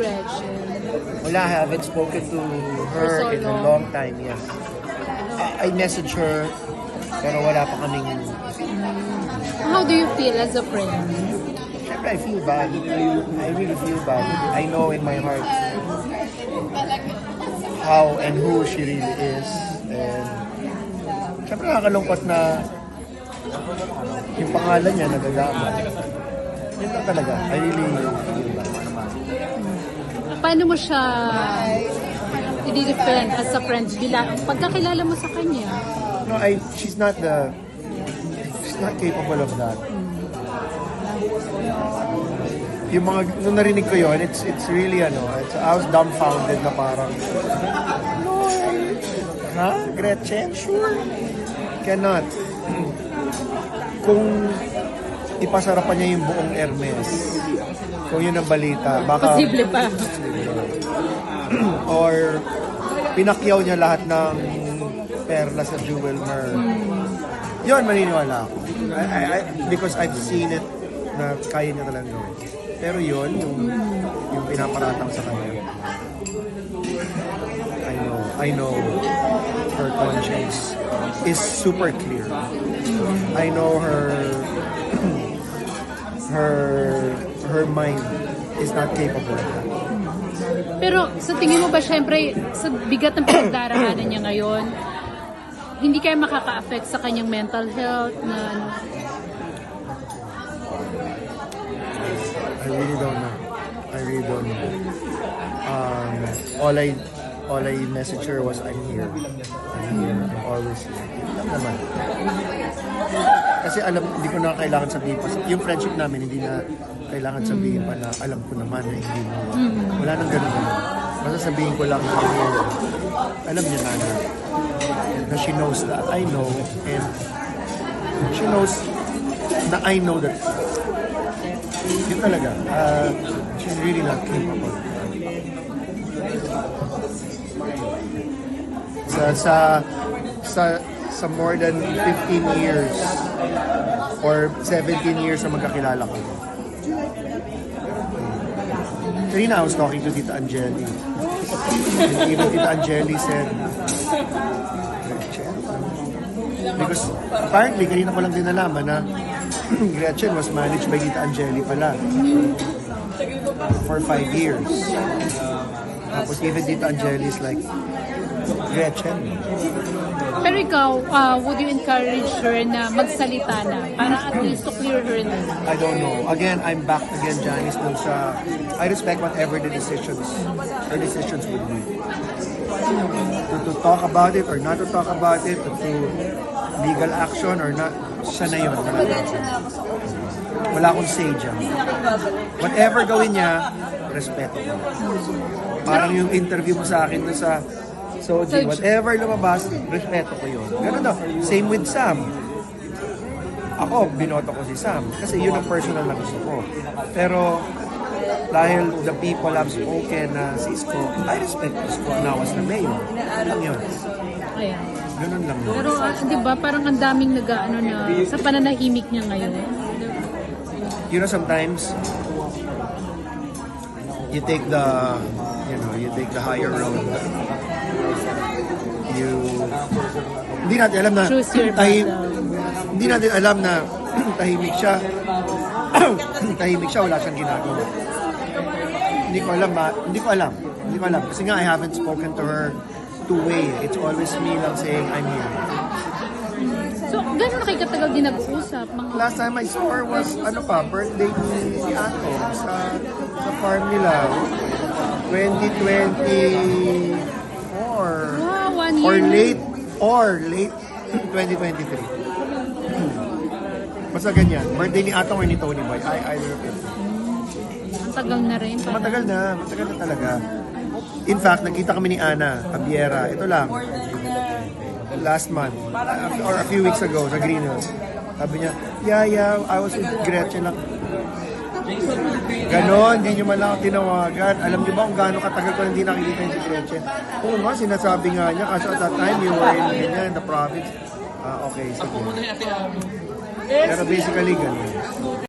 Gretchen? Wala, I haven't spoken to For so her in a long. time, yes. I, I messaged her, pero wala pa kaming... How do you feel as a friend? Siyempre, I feel bad. I really feel bad. I know in my heart how and who she really is. And siyempre nakakalungkot na yung pangalan niya nagagama. Yun lang talaga. I really feel bad. Paano mo siya i-defend as a friend bila pagkakilala mo sa kanya? No, I, she's not the, she's not capable of that. Yung mga, nung narinig ko yon it's, it's really ano, it's, I was dumbfounded na parang, no, ha? Gretchen? Sure. Cannot. Kung ipasarapan niya yung buong Hermes, kung yun ang balita, baka, Posible pa. or pinakyaw niya lahat ng perla sa Jewel Mer. Yun, maniniwala ako. I, I, I, because I've seen it na kaya niya talagang gawin. Pero yun, yung, yung pinaparatang sa kanya. I know, I know her conscience is super clear. I know her her her mind is not capable of that. Pero sa tingin mo ba syempre sa bigat ng pinagdaraanan niya ngayon, hindi kaya makaka-affect sa kanyang mental health na ano? I really don't know. I really don't know. Um, all I all I messaged her was I'm here. I'm here. I'm always here. Naman. Kasi alam, hindi ko na kailangan sabihin pa. Yung friendship namin, hindi na kailangan sabihin pa na alam ko naman na hindi mo. Wala nang ganun ganun. Basta sabihin ko lang. Alam niya na na. Na she knows that I know and she knows na I know that yun talaga. Uh, she's really not capable. Sa, sa, sa, sa more than 15 years or 17 years na magkakilala ko. Kanina I was talking to Tita Angeli. And even Tita Angeli said, Gretchen. Because apparently, kanina ko lang din nalaman na Gretchen was managed by Tita Angeli pala for five years. Tapos even Tita Angeli is like, Gretchen. Pero ikaw, uh, would you encourage her na magsalita na para at least to clear her name? I don't know. Again, I'm back again, Janice, dun sa, I respect whatever the decisions, her decisions would be. To, to talk about it or not to talk about it, to, to legal action or not, siya na yun. talaga. Wala akong say dyan. Whatever gawin niya, respeto ko. Parang yung interview mo sa akin dun sa Soji, whatever lumabas, respeto ko yun. Ganun daw. Same with Sam. Ako, binoto ko si Sam. Kasi yun ang personal na gusto ko. Pero, dahil the people have spoken na si Isko, I respect Isko na was the mayor. Lang yun. Ayan. Ganun lang yun. Pero ah, di ba parang ang daming nag-ano na sa pananahimik niya ngayon. You know, sometimes, you take the, you know, you take the higher road. You, hindi natin alam na, battle. hindi natin alam na tahimik siya. tahimik siya, wala siyang ginagawa. Hindi ko alam ba, hindi ko alam. Hindi ko alam. Kasi nga, I haven't spoken to her two-way. It's always me lang saying, I'm here. So, gano'n na kayo katagal din nag-uusap? Mga Last time I saw her was, ano pa, birthday ni, ni Ato sa, sa farm nila. 2024. Wow, one year. Or late, or late 2023. Basta ganyan. Birthday ni Atong or ni Tony Boy. I, I repeat. Ang tagal na rin. Parang, Matagal na. Matagal na talaga. In fact, nagkita kami ni Ana Abiera. Ito lang. Last month. Or a few weeks ago sa Green Hills. Sabi niya, yeah, yeah, I was with Gretchen lang. Ganon, hindi niyo man lang tinawagan. Alam niyo ba kung gaano katagal ko hindi nakikita yung si Gretchen? Oo nga, sinasabi nga niya. Kasi at that time, you were in, ganyan, in the province. Ah, okay, sige. Pero basically, ganun.